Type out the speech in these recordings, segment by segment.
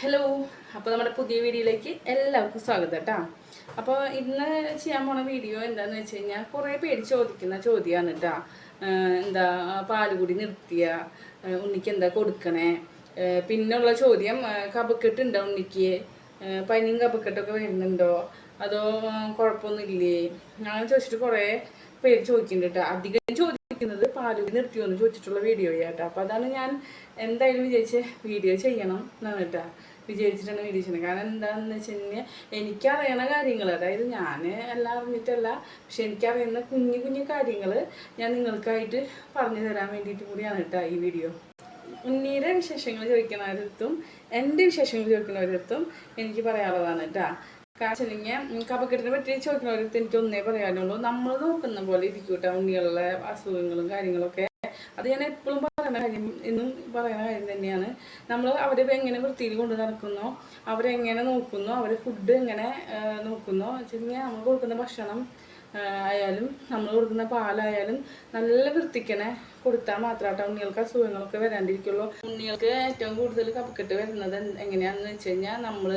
Hello അപ്പോൾ നമ്മുടെ പുതിയ വീഡിയോയിലേക്ക് എല്ലാവർക്കും സ്വാഗതം കേട്ടോ. അപ്പോൾ ഇന്ന് ചെയ്യാൻ പോണ വീഡിയോ എന്താന്ന് വെച്ച് കഴിഞ്ഞാൽ കുറേ പേര് ചോദിക്കുന്ന ചോദ്യമാണ് കേട്ടോ. എന്താ പാൽ കൂടി നിർത്തിയ ഉണ്ണിക്ക് എന്താ കൊടുക്കണേ? പിന്നുള്ള ചോദ്യം കപക്കെട്ടുണ്ടോ ഉണ്ണിക്ക്? പനിയും കപക്കെട്ടൊക്കെ വരുന്നുണ്ടോ? അതോ കുഴപ്പമൊന്നുമില്ലേ അങ്ങനെ ചോദിച്ചിട്ട് കുറേ പേര് ചോദിക്കുന്നുണ്ട് കേട്ടോ. അധികം ചോദിക്കുന്നത് പാലുകൂടി നിർത്തിയോ എന്ന് ചോദിച്ചിട്ടുള്ള വീഡിയോ കേട്ടോ. അപ്പോൾ അതാണ് ഞാൻ എന്തായാലും വിചാരിച്ച വീഡിയോ ചെയ്യണം എന്നാണ് കേട്ടോ. വിചാരിച്ചിട്ടാണ് വീഡിയോ കാരണം എന്താണെന്ന് വെച്ച് കഴിഞ്ഞാൽ എനിക്കറിയണ കാര്യങ്ങൾ അതായത് ഞാൻ എല്ലാം അറിഞ്ഞിട്ടല്ല പക്ഷെ എനിക്കറിയുന്ന കുഞ്ഞു കുഞ്ഞു കാര്യങ്ങൾ ഞാൻ നിങ്ങൾക്കായിട്ട് പറഞ്ഞു തരാൻ വേണ്ടിയിട്ട് കൂടിയാണ് കേട്ടോ ഈ വീഡിയോ ഉണ്ണീരെ വിശേഷങ്ങൾ ചോദിക്കുന്നവരടുത്തും എന്റെ വിശേഷങ്ങൾ ചോദിക്കുന്നവരടുത്തും എനിക്ക് പറയാനുള്ളതാണ് കേട്ടോ കാരണം കപക്കെട്ടിനെ പറ്റി ചോദിക്കുന്നവരടുത്ത് എനിക്ക് ഒന്നേ പറയാനുള്ളൂ. നമ്മൾ നോക്കുന്ന പോലെ ഇരിക്കും കേട്ടോ ഉണ്ണികളുടെ അസുഖങ്ങളും കാര്യങ്ങളൊക്കെ. അത് ഞാൻ എപ്പോഴും പറയുന്ന കാര്യം എന്നും പറയുന്ന കാര്യം തന്നെയാണ്. നമ്മൾ അവരെ എങ്ങനെ വൃത്തിയിൽ കൊണ്ട് നടക്കുന്നോ അവരെങ്ങനെ നോക്കുന്നു അവർ ഫുഡ് എങ്ങനെ നോക്കുന്നു വെച്ചുകഴിഞ്ഞാൽ നമ്മൾ കൊടുക്കുന്ന ഭക്ഷണം ആയാലും നമ്മൾ കൊടുക്കുന്ന പാലായാലും നല്ല വൃത്തിക്കനെ കൊടുത്താൽ മാത്രമായിട്ട് ഉണ്ണികൾക്ക് അസുഖങ്ങളൊക്കെ വരാണ്ടിരിക്കുള്ളൂ. ഉണ്ണികൾക്ക് ഏറ്റവും കൂടുതൽ കപ്പക്കെട്ട് വരുന്നത് എങ്ങനെയാണെന്ന് വെച്ച് കഴിഞ്ഞാൽ നമ്മൾ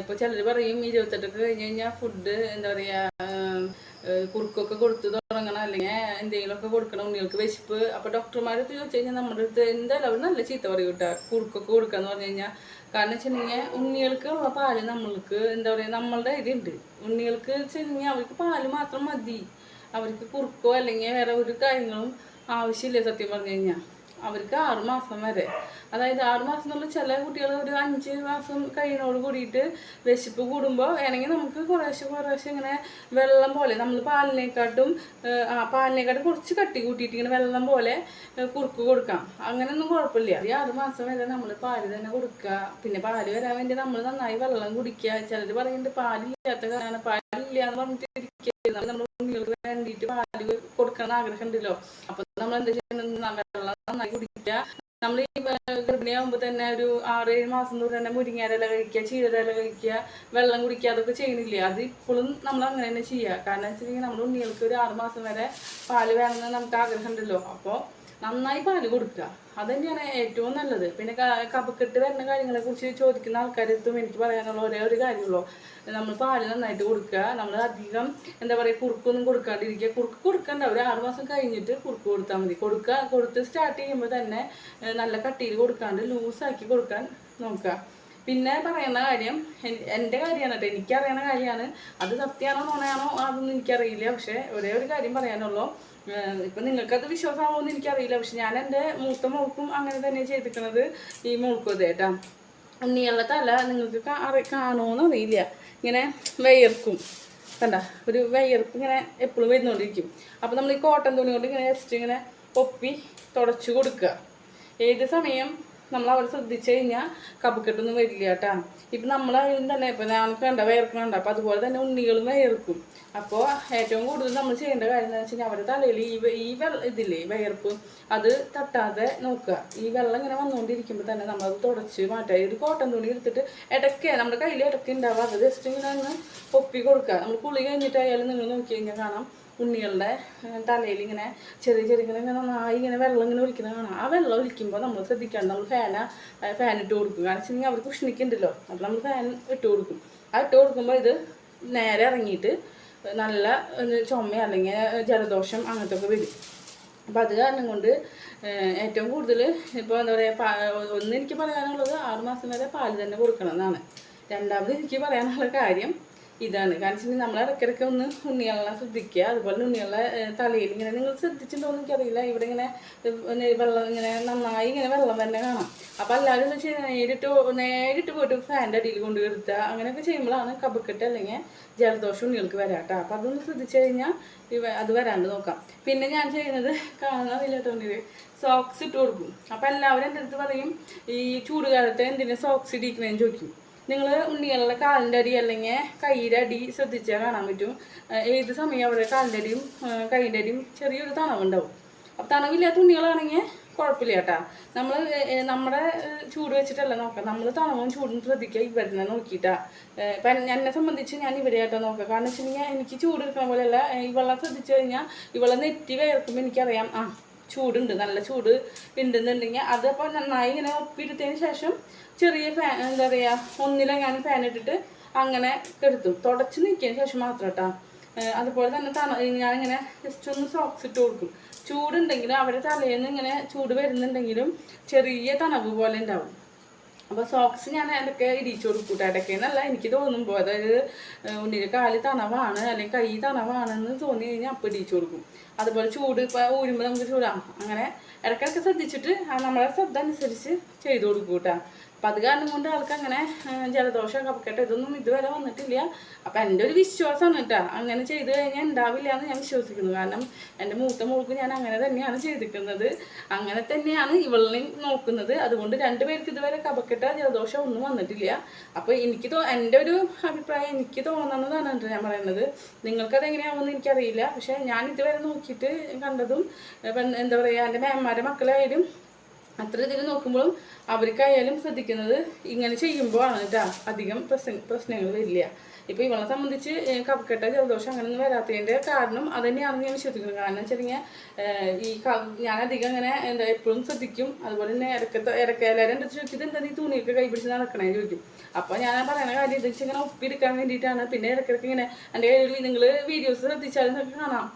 ഇപ്പോൾ ചിലർ പറയും ഇരുപത്തെട്ടൊക്കെ കഴിഞ്ഞ് കഴിഞ്ഞാൽ ഫുഡ് എന്താ പറയുക കുറുക്കൊക്കെ കൊടുത്ത് തുടങ്ങണം. അല്ലെങ്കിൽ എന്തെങ്കിലുമൊക്കെ കൊടുക്കണം. ഉണ്ണികൾക്ക് വിശപ്പ്. അപ്പോൾ ഡോക്ടർമാരെ ചോദിച്ചു കഴിഞ്ഞാൽ നമ്മുടെ അടുത്ത് എന്തായാലും നല്ല ചീത്ത പറയും കേട്ടോ. കുറുക്കൊക്കെ കൊടുക്കാന്ന് പറഞ്ഞു കഴിഞ്ഞാൽ. കാരണം വെച്ചിട്ടുണ്ടെങ്കിൽ ഉണ്ണികൾക്കുള്ള പാൽ നമ്മൾക്ക് എന്താ പറയുക നമ്മളുടെ ഇതുണ്ട് ഉണ്ണികൾക്ക് വെച്ചിട്ടുണ്ടെങ്കിൽ അവർക്ക് പാൽ മാത്രം മതി. അവർക്ക് കുറുക്കോ അല്ലെങ്കിൽ വേറെ ഒരു കാര്യങ്ങളും ആവശ്യമില്ല സത്യം പറഞ്ഞു കഴിഞ്ഞാൽ. അവർക്ക് ആറുമാസം വരെ. അതായത് ആറുമാസം എന്നുള്ള ചില കുട്ടികൾ ഒരു അഞ്ച് മാസം കഴിയുന്നതോട് കൂടിയിട്ട് വിശപ്പ് കൂടുമ്പോൾ വേണമെങ്കിൽ നമുക്ക് കുറേശ്ശെ കുറേശ്ശെ ഇങ്ങനെ വെള്ളം പോലെ നമ്മൾ പാലിനെക്കാട്ടും ആ പാലിനെക്കാട്ടും കുറച്ച് കട്ടി കൂട്ടിയിട്ട് ഇങ്ങനെ വെള്ളം പോലെ കുറുക്ക് കൊടുക്കാം. അങ്ങനെയൊന്നും കുഴപ്പമില്ല. ഈ ആറുമാസം വരെ നമ്മൾ പാൽ തന്നെ കൊടുക്കുക. പിന്നെ പാൽ വരാൻ വേണ്ടി നമ്മൾ നന്നായി വെള്ളം കുടിക്കുക. ചിലർ പറയുന്നുണ്ട് പാലില്ലാത്ത കാരണം പാലില്ല എന്ന് പറഞ്ഞിട്ട് ഇരിക്കുക നമ്മൾ കുഞ്ഞുങ്ങൾക്ക് വേണ്ടിയിട്ട് പാൽ കൊടുക്കണം ആഗ്രഹം ഉണ്ടല്ലോ അപ്പൊ നമ്മൾ എന്താ ചെയ്യുന്നത്? വെള്ളം നന്നായി കുടിക്കുക. നമ്മൾ ഈ ഗർഭിണിയാകുമ്പോൾ തന്നെ ഒരു ആറ് ഏഴ് മാസം തൊട്ട് തന്നെ മുരിങ്ങാരല കഴിക്കുക ചീരയില കഴിക്കുക വെള്ളം കുടിക്കുക അതൊക്കെ ചെയ്യുന്നില്ലേ? അത് ഇപ്പോഴും നമ്മൾ അങ്ങനെ തന്നെ ചെയ്യുക. കാരണം വെച്ചിട്ടുണ്ടെങ്കിൽ നമ്മുടെ ഉണ്ണികൾക്ക് ഒരു ആറ് മാസം വരെ പാൽ വേണമെന്ന് നമുക്ക് ആഗ്രഹം ഉണ്ടല്ലോ അപ്പോൾ നന്നായി പാൽ കൊടുക്കുക. അതന്നെയാണ് തന്നെയാണ് ഏറ്റവും നല്ലത്. പിന്നെ കപക്കെട്ട് വരുന്ന കാര്യങ്ങളെ കുറിച്ച് ചോദിക്കുന്ന ആൾക്കാരെടുത്തും എനിക്ക് പറയാനുള്ള ഒരേ ഒരു കാര്യമുള്ളൂ. നമ്മൾ പാൽ നന്നായിട്ട് കൊടുക്കുക. നമ്മൾ അധികം എന്താ പറയുക കുറുക്കൊന്നും കൊടുക്കാണ്ടിരിക്കുക കുറുക്ക് കൊടുക്കണ്ട. ഒരു ആറ് മാസം കഴിഞ്ഞിട്ട് കുറുക്ക് കൊടുത്താൽ മതി. കൊടുക്കുക. കൊടുത്ത് സ്റ്റാർട്ട് ചെയ്യുമ്പോൾ തന്നെ നല്ല കട്ടിയിൽ കൊടുക്കാണ്ട് ലൂസാക്കി കൊടുക്കാൻ നോക്കുക. പിന്നെ പറയുന്ന കാര്യം എന്റെ കാര്യമാണ് കേട്ടോ. എനിക്കറിയുന്ന കാര്യമാണ്. അത് സത്യമാണോ നുണയാണോ അതൊന്നും എനിക്കറിയില്ല. പക്ഷേ ഒരേ ഒരു കാര്യം പറയാനുള്ളൂ. ഇപ്പം നിങ്ങൾക്കത് വിശ്വാസമാവുമെന്ന് എനിക്കറിയില്ല. പക്ഷെ ഞാൻ എന്റെ മൂത്ത മോൾക്കും അങ്ങനെ തന്നെ ചെയ്തിരിക്കുന്നത് ഈ മോൾക്കും അതെ കേട്ടോ. തല നിങ്ങൾക്ക് അറി കാണുമോന്ന് അറിയില്ല. ഇങ്ങനെ വിയർക്കും. കണ്ട? ഒരു വിയർപ്പ് ഇങ്ങനെ എപ്പോഴും വരുന്നുകൊണ്ടിരിക്കും അപ്പോൾ നമ്മൾ ഈ കോട്ടൺ തുണി കൊണ്ട് ഇങ്ങനെ ജസ്റ്റ് ഇങ്ങനെ ഒപ്പി തുടച്ചു കൊടുക്കുക. ഏത് സമയം നമ്മൾ അവർ ശ്രദ്ധിച്ചു കഴിഞ്ഞാൽ കപ്പക്കെട്ടൊന്നും വരില്ല കേട്ടാ. ഇപ്പം നമ്മളായാലും തന്നെ ഇപ്പം ഞങ്ങൾക്ക് കണ്ട വേർക്കണുണ്ട് അപ്പം അതുപോലെ തന്നെ ഉണ്ണികളും വേർക്കും അപ്പോൾ ഏറ്റവും കൂടുതൽ നമ്മൾ ചെയ്യേണ്ട കാര്യം എന്താ വെച്ച് കഴിഞ്ഞാൽ അവരുടെ തലയിൽ ഈ ഈ വെള്ള ഇതില്ലേ വയർപ്പ് അത് തട്ടാതെ നോക്കുക. ഈ വെള്ളം ഇങ്ങനെ വന്നുകൊണ്ടിരിക്കുമ്പോൾ തന്നെ നമ്മളത് തുടച്ച് മാറ്റുക. ഒരു കോട്ടൻ തുണി എടുത്തിട്ട് ഇടയ്ക്ക് നമ്മുടെ കയ്യിൽ ഇടയ്ക്ക് ഉണ്ടാവുക അത് ജസ്റ്റ് ഇങ്ങനെ ഒന്ന് ഒപ്പി കൊടുക്കുക. നമ്മൾ കുളി കഴിഞ്ഞിട്ടായാലും നിങ്ങൾ നോക്കി കഴിഞ്ഞാൽ കാണാം ഉണ്ണികളുടെ തലയിൽ ഇങ്ങനെ ചെറിയ ചെറിയ ഇങ്ങനെ ഇങ്ങനെ നന്നായി ഇങ്ങനെ വെള്ളം ഇങ്ങനെ ഒലിക്കുന്നത് കാണാം. ആ വെള്ളം ഒലിക്കുമ്പോൾ നമ്മൾ ശ്രദ്ധിക്കണം. നമ്മൾ ഫാന ഫാൻ ഇട്ട് കൊടുക്കും. കാരണം വെച്ചിട്ടുണ്ടെങ്കിൽ അവർക്ക് ഉഷ്ണിക്കുണ്ടല്ലോ അപ്പോൾ നമ്മൾ ഫാൻ ഇട്ട് കൊടുക്കും. ആ ഇട്ട് കൊടുക്കുമ്പോൾ ഇത് നേരെ ഇറങ്ങിയിട്ട് നല്ല ചുമ അല്ലെങ്കിൽ ജലദോഷം അങ്ങനത്തെ ഒക്കെ വരും. അപ്പം അത് കാരണം കൊണ്ട് ഏറ്റവും കൂടുതൽ ഇപ്പോൾ എന്താ പറയുക ഒന്ന് എനിക്ക് പറയാനുള്ളത് ആറുമാസം വരെ പാൽ തന്നെ കൊടുക്കണം എന്നാണ്. രണ്ടാമത് എനിക്ക് പറയാനുള്ള കാര്യം ഇതാണ്. കാരണം നമ്മൾ ഇടയ്ക്കിടയ്ക്ക് ഒന്ന് ഉണ്ണികളെ ശ്രദ്ധിക്കുക. അതുപോലെ ഉണ്ണികളെ തലയിൽ ഇങ്ങനെ നിങ്ങൾ ശ്രദ്ധിച്ചിട്ടുണ്ടോ എന്ന് എനിക്കറിയില്ല. ഇവിടെ ഇങ്ങനെ വെള്ളം ഇങ്ങനെ നന്നായി ഇങ്ങനെ വെള്ളം തന്നെ കാണാം. അപ്പം അല്ലാതെ എന്ന് നേരിട്ട് നേരിട്ട് പോയിട്ട് ഫാന്റെ അടിയിൽ കൊണ്ട് കിടത്തുക അങ്ങനെയൊക്കെ ചെയ്യുമ്പോഴാണ് കബക്കെട്ട് അല്ലെങ്കിൽ ജലദോഷം ഉണ്ണികൾക്ക് വരാം കേട്ടോ അപ്പം അതൊന്ന് ശ്രദ്ധിച്ചു കഴിഞ്ഞാൽ അത് വരാണ്ട് നോക്കാം. പിന്നെ ഞാൻ ചെയ്യുന്നത് കാണാറില്ല തോന്നിയത് സോക്സ് ഇട്ട് കൊടുക്കും. അപ്പം എല്ലാവരും എന്റെ അടുത്ത് പറയും ഈ ചൂടുകാലത്ത് എന്തിനാ സോക്സ് ഇടിക്കണേന്ന് ചോദിക്കും. നിങ്ങൾ ഉണ്ണികളുടെ കാലിന്റെ അടി അല്ലെങ്കിൽ കൈയുടെ അടി ശ്രദ്ധിച്ചാൽ കാണാൻ പറ്റും. ഏത് സമയം അവരുടെ കാലിന്റെ അടിയും കൈയിന്റെ അടിയും ചെറിയൊരു തണവുണ്ടാവും. അപ്പം തണവില്ലാത്ത ഉണ്ണികളാണെങ്കിൽ കുഴപ്പമില്ല കേട്ടാ. നമ്മൾ നമ്മുടെ ചൂട് വെച്ചിട്ടല്ല നോക്കാം. നമ്മൾ തണവും ചൂടും ശ്രദ്ധിക്കുക ഇവരെ നോക്കിയിട്ടാ ഇപ്പം എന്നെ സംബന്ധിച്ച് ഞാൻ ഇവിടെ ആയിട്ടാ നോക്കുക കാരണം വെച്ചിട്ടുണ്ടെങ്കിൽ എനിക്ക് ചൂട് എടുക്കുന്ന പോലെയല്ല. ഇവളെ ശ്രദ്ധിച്ചു കഴിഞ്ഞാൽ ഈ വെള്ളം നെറ്റി വേർക്കുമ്പോൾ എനിക്കറിയാം. ആ ചൂടുണ്ട് നല്ല ചൂട് ഉണ്ടെന്നുണ്ടെങ്കിൽ അതപ്പോൾ നന്നായി ഇങ്ങനെ ഒപ്പിയെടുത്തതിന് ശേഷം ചെറിയ ഫാൻ എന്താ പറയുക ഒന്നിലെങ്ങാനും ഫാൻ ഇട്ടിട്ട് അങ്ങനെ കെടുത്തു. തുടച്ച് നിൽക്കിയതിന് ശേഷം മാത്രം കേട്ടോ അതുപോലെ തന്നെ തണ ഞാനിങ്ങനെ ജസ്റ്റ് ഒന്ന് സോക്സ് ഇട്ട് കൊടുക്കും. ചൂടുണ്ടെങ്കിലും അവരുടെ നിന്ന് ഇങ്ങനെ ചൂട് വരുന്നുണ്ടെങ്കിലും ചെറിയ തണവ് പോലെ ഉണ്ടാവും. അപ്പോൾ സോക്സ് ഞാൻ ഇടയ്ക്ക് ഇടിച്ചു കൊടുക്കും ഇടയ്ക്ക് എന്നല്ല എനിക്ക് തോന്നുമ്പോൾ അതായത് ഉണ്ണിയുടെ കാൽ തണവാണ് അല്ലെങ്കിൽ കൈ തണവാണെന്ന് തോന്നി കഴിഞ്ഞാൽ അപ്പം ഇടിച്ചു കൊടുക്കും. അതുപോലെ ചൂട് ഇപ്പോൾ ഊരുമ്പോൾ നമുക്ക് ചൂടാം. അങ്ങനെ ഇടയ്ക്കിടയ്ക്ക് ശ്രദ്ധിച്ചിട്ട് നമ്മളെ ശ്രദ്ധ അനുസരിച്ച് ചെയ്തു കൊടുക്കും കേട്ടോ. അപ്പം അത് കാരണം കൊണ്ട് ആൾക്ക് അങ്ങനെ ജലദോഷം കപ്പക്കെട്ട് ഇതൊന്നും ഇതുവരെ വന്നിട്ടില്ല. അപ്പം എന്റെ ഒരു വിശ്വാസമാണ് കേട്ടോ. അങ്ങനെ ചെയ്ത് കഴിഞ്ഞാൽ ഉണ്ടാവില്ല എന്ന് ഞാൻ വിശ്വസിക്കുന്നു. കാരണം എന്റെ മൂത്ത മോൾക്ക് ഞാൻ അങ്ങനെ തന്നെയാണ് ചെയ്തിരിക്കുന്നത് അങ്ങനെ തന്നെയാണ് ഇവളിനെ നോക്കുന്നത്. അതുകൊണ്ട് രണ്ടുപേർക്ക് ഇതുവരെ കപക്കെട്ട ജലദോഷം ഒന്നും വന്നിട്ടില്ല. അപ്പോൾ എനിക്ക് തോ എന്റെ ഒരു അഭിപ്രായം എനിക്ക് തോന്നുന്നതാണ് ഞാൻ പറയുന്നത്. നിങ്ങൾക്കത് എങ്ങനെയാവുമെന്ന് എനിക്കറിയില്ല. പക്ഷേ ഞാൻ ഇതുവരെ നോക്കിയിട്ട് കണ്ടതും എന്താ പറയുക എന്റെ മേന്മാരുടെ മക്കളായാലും അത്ര ഇതിൽ നോക്കുമ്പോഴും അവർക്കായാലും ശ്രദ്ധിക്കുന്നത് ഇങ്ങനെ ചെയ്യുമ്പോൾ ആണ് കേട്ടോ അധികം പ്രശ്ന പ്രശ്നങ്ങൾ വരില്ല. ഇപ്പോൾ ഇവളെ സംബന്ധിച്ച് കപ്പക്കെട്ട ജലദോഷം അങ്ങനെ അങ്ങനെയൊന്നും വരാത്തതിന്റെ കാരണം അത് തന്നെയാണെന്ന് ഞാൻ വിശ്വസിക്കുന്നത് കാരണം വെച്ച് കഴിഞ്ഞാൽ ഈ ഞാനധികം അങ്ങനെ എന്താ എപ്പോഴും ശ്രദ്ധിക്കും. അതുപോലെ തന്നെ ഇടക്കത്തെ ഇടയ്ക്കെല്ലാവരും എന്റെ അടുത്ത് ചോദിച്ചത് എന്താ നീ തുണിയൊക്കെ കൈപിടിച്ച് നടക്കണേ? ചോദിക്കും. അപ്പോൾ ഞാൻ പറയുന്ന കാര്യം എന്താ വെച്ചാൽ ഇങ്ങനെ ഒപ്പിയെടുക്കാൻ വേണ്ടിയിട്ടാണ്. പിന്നെ ഇടക്കിടക്ക് ഇങ്ങനെ എന്റെ കയ്യിൽ നിങ്ങൾ വീഡിയോസ് ശ്രദ്ധിച്ചാലും കാണാം.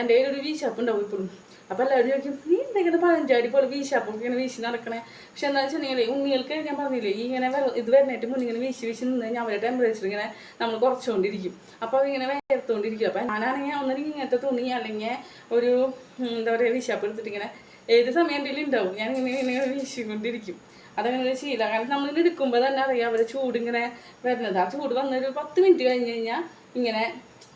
എന്റെ കയ്യിലൊരു വീശപ്പ് ഉണ്ടാവും ഇപ്പോഴും. അപ്പോൾ എല്ലാവരും ചോദിക്കും നീ എന്തെങ്കിലും പതിനഞ്ചാടി പോലെ വീശാപ്പൊക്കെ ഇങ്ങനെ വീശി നടക്കണേ? പക്ഷെ എന്താ വെച്ചിട്ടുണ്ടെങ്കിൽ ഉണ്ണികൾക്ക് ഞാൻ പറഞ്ഞില്ലേ ഈ ഇങ്ങനെ ഇത് വരുന്നേറ്റ് മുന്നിങ്ങനെ വീശി വീശി നിന്ന് ഞാൻ അവരുടെ ടെമ്പറേച്ചർ ഇങ്ങനെ നമ്മൾ കുറച്ചുകൊണ്ടിരിക്കും അപ്പോൾ അതിങ്ങനെ വേർത്തുകൊണ്ടിരിക്കും അപ്പോൾ ഞാനാണെങ്കിൽ ഒന്നിനും ഇങ്ങനത്തെ തുണി അല്ലെങ്കിൽ ഒരു എന്താ പറയുക വീശാപ്പ് എടുത്തിട്ട് ഇങ്ങനെ ഏത് സമയം എന്തെങ്കിലും ഉണ്ടാവും ഞാൻ ഇങ്ങനെ വീശിക്കൊണ്ടിരിക്കും. അതങ്ങനെ ഒരു ശീലം. കാരണം നമ്മൾ എടുക്കുമ്പോൾ തന്നെ അറിയാം അവരെ ചൂട് ഇങ്ങനെ വരുന്നത്. ആ ചൂട് വന്നൊരു പത്ത് മിനിറ്റ് കഴിഞ്ഞ് കഴിഞ്ഞാൽ ഇങ്ങനെ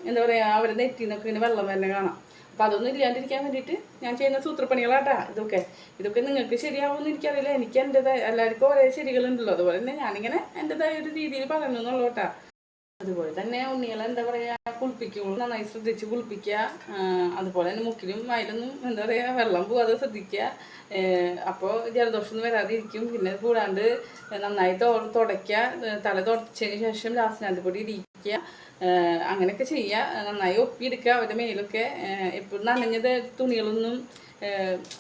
എന്താ പറയുക അവരെ നെറ്റിൽ നിന്നൊക്കെ ഇങ്ങനെ വെള്ളം തന്നെ കാണാം. അപ്പം അതൊന്നും ഇല്ലാണ്ടിരിക്കാൻ വേണ്ടിയിട്ട് ഞാൻ ചെയ്യുന്ന സൂത്രപ്പണികളാട്ടാ ഇതൊക്കെ. ഇതൊക്കെ നിങ്ങൾക്ക് ശരിയാവുമെന്ന് എനിക്കറിയില്ല. എനിക്ക് എന്റെതായ എല്ലാവർക്കും ഓരോ ശരികളുണ്ടല്ലോ. അതുപോലെ തന്നെ ഞാനിങ്ങനെ എന്റെതായ ഒരു രീതിയിൽ പറയണമെന്നുള്ളൂ കേട്ടാ അതുപോലെ തന്നെ ഉണ്ണികളെ എന്താ പറയുക കുളിപ്പിക്കുമ്പോൾ നന്നായി ശ്രദ്ധിച്ച് കുളിപ്പിക്കുക. അതുപോലെ തന്നെ മുക്കിലും വയലൊന്നും എന്താ പറയുക വെള്ളം പോവാതെ ശ്രദ്ധിക്കുക. അപ്പോൾ ജലദോഷമൊന്നും വരാതിരിക്കും. പിന്നെ കൂടാണ്ട് നന്നായി തുടയ്ക്കുക. തല തുടച്ചതിന് ശേഷം ലാസ്നാന്തിപ്പൊടി ഇടിക്കുക. ഏഹ് അങ്ങനെയൊക്കെ ചെയ്യുക. നന്നായി ഒപ്പിയെടുക്കുക അവരുടെ മേലൊക്കെ. എപ്പോഴും നനഞ്ഞത് തുണികളൊന്നും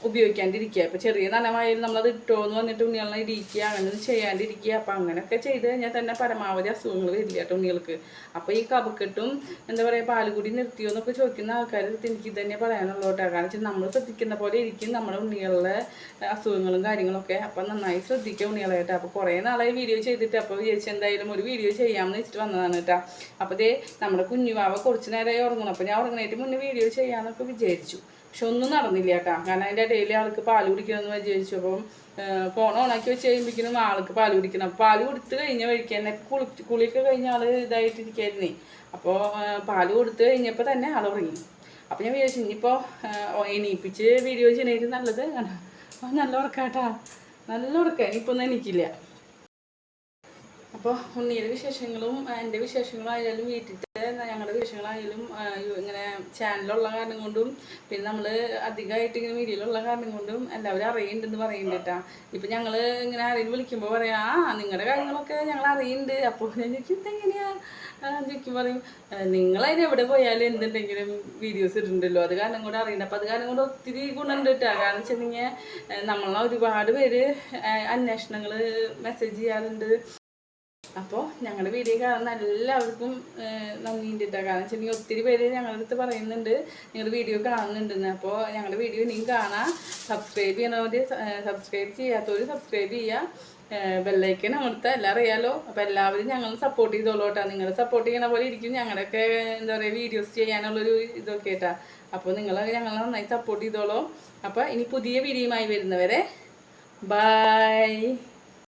ഉപയോഗിക്കാണ്ടിരിക്കുക. ഇപ്പോൾ ചെറിയ നനമായാലും നമ്മളത് ഇട്ടോ എന്ന് പറഞ്ഞിട്ട് ഉണ്ണികളെ ഇടിക്കുക അങ്ങനെ ചെയ്യാണ്ടിരിക്കുക. അപ്പം അങ്ങനെയൊക്കെ ചെയ്ത് കഴിഞ്ഞാൽ തന്നെ പരമാവധി അസുഖങ്ങൾ വരില്ല കേട്ടോ ഉണ്ണികൾക്ക്. അപ്പോൾ ഈ കപക്കെട്ടും എന്താ പറയുക പാലുകൂടി നിർത്തിയോ എന്നൊക്കെ ചോദിക്കുന്ന ആൾക്കാർ എനിക്ക് ഇത് തന്നെ പറയാനുള്ളൂ കേട്ടോ. കാരണം വെച്ചാൽ നമ്മൾ ശ്രദ്ധിക്കുന്ന പോലെ ഇരിക്കും നമ്മുടെ ഉണ്ണികളുടെ അസുഖങ്ങളും കാര്യങ്ങളൊക്കെ. അപ്പം നന്നായി ശ്രദ്ധിക്കുക ഉണ്ണികളെ കേട്ടോ. അപ്പോൾ കുറേ നാളായി വീഡിയോ ചെയ്തിട്ട് അപ്പോൾ വിചാരിച്ചു എന്തായാലും ഒരു വീഡിയോ ചെയ്യാമെന്ന് വെച്ചിട്ട് വന്നതാണ് കേട്ടോ. അപ്പോൾ ദേ നമ്മുടെ കുഞ്ഞുവാവ കുറച്ച് നേരമായി ഉറങ്ങണം അപ്പോൾ ഞാൻ ഉറങ്ങണേറ്റ് മുന്നേ വീഡിയോ ചെയ്യാമെന്നൊക്കെ വിചാരിച്ചു. പക്ഷെ ഒന്നും നടന്നില്ല കേട്ടോ. കാരണം അതിന്റെ ഇടയിൽ ആൾക്ക് പാൽ കുടിക്കണമെന്ന് വിചാരിച്ചു അപ്പം ഫോൺ ഓണാക്കി വെച്ച് കഴിയുമ്പോഴേക്കും ആൾക്ക് പാൽ കുടിക്കണം. പാൽ കൊടുത്ത് കഴിഞ്ഞ വഴിക്ക് തന്നെ കുളി കുളിയൊക്കെ കഴിഞ്ഞ ആൾ ഇതായിട്ടിരിക്കായിരുന്നേ. അപ്പോൾ പാൽ കൊടുത്തു കഴിഞ്ഞപ്പോൾ തന്നെ ആൾ ഉറങ്ങി. അപ്പോൾ ഞാൻ വിചാരിച്ചു ഇനിയിപ്പോൾ എണീപ്പിച്ച് വീഡിയോ ചെയ്യണേറ്റ് നല്ലത്. നല്ല ഉറക്കാട്ടാ. നല്ല ഉറക്കം. ഇനിയിപ്പോൾ ഒന്നും എനിക്കില്ല അപ്പോൾ ഉണ്ണിയുടെ വിശേഷങ്ങളും എന്റെ വിശേഷങ്ങളും ആയാലും വീട്ടിലത്തെ ഞങ്ങളുടെ വിഷയങ്ങളായാലും ഇങ്ങനെ ചാനലുള്ള കാരണം കൊണ്ടും പിന്നെ നമ്മൾ അധികമായിട്ട് ഇങ്ങനെ മീഡിയയിലുള്ള കാരണം കൊണ്ടും എല്ലാവരും അറിയുന്നുണ്ടെന്ന് പറയുന്നുണ്ട് കേട്ടാ. ഇപ്പം ഞങ്ങൾ ഇങ്ങനെ ആരെങ്കിലും വിളിക്കുമ്പോൾ പറയാം ആ നിങ്ങളുടെ കാര്യങ്ങളൊക്കെ ഞങ്ങൾ അറിയുന്നുണ്ട്. അപ്പോൾ ഞാൻ ചോദിക്കും ഇതെങ്ങനെയാ ചോദിക്കും പറയും നിങ്ങളതിന് എവിടെ പോയാലും എന്തുണ്ടെങ്കിലും വീഡിയോസ് ഇടുന്നുണ്ടല്ലോ അത് കാരണം കൂടെ അറിയണ്ട അപ്പം അത് കാരണം കൊണ്ട് ഒത്തിരി ഗുണമുണ്ട് കേട്ടോ. കാരണം വെച്ചിട്ടുണ്ടെങ്കിൽ നമ്മളെ ഒരുപാട് പേര് അന്വേഷണങ്ങൾ മെസ്സേജ് ചെയ്യാറുണ്ട്. അപ്പോൾ ഞങ്ങളുടെ വീഡിയോ കാണുന്ന എല്ലാവർക്കും നന്ദിയുണ്ട് കേട്ടോ കാരണം വെച്ചിട്ടുണ്ടെങ്കിൽ ഒത്തിരി പേര് ഞങ്ങളുടെ അടുത്ത് പറയുന്നുണ്ട് നിങ്ങളുടെ വീഡിയോ കാണുന്നുണ്ടെന്ന്. അപ്പോൾ ഞങ്ങളുടെ വീഡിയോ ഇനിയും കാണാം. സബ്സ്ക്രൈബ് ചെയ്യണവർ സബ്സ്ക്രൈബ് ചെയ്യാത്തവർ സബ്സ്ക്രൈബ് ചെയ്യുക ബെല്ലൈക്കൻ അമർത്തുക എല്ലാം അറിയാലോ. അപ്പോൾ എല്ലാവരും ഞങ്ങൾ സപ്പോർട്ട് ചെയ്തോളൂ കേട്ടോ നിങ്ങൾ സപ്പോർട്ട് ചെയ്യണ പോലെ ഇരിക്കും. ഞങ്ങളുടെയൊക്കെ എന്താ പറയുക വീഡിയോസ് ചെയ്യാനുള്ളൊരു ഇതൊക്കെ കേട്ടോ അപ്പോൾ നിങ്ങൾ ഞങ്ങൾ നന്നായി സപ്പോർട്ട് ചെയ്തോളൂ. അപ്പോൾ ഇനി പുതിയ വീഡിയോയുമായി വരുന്നവരെ ബൈ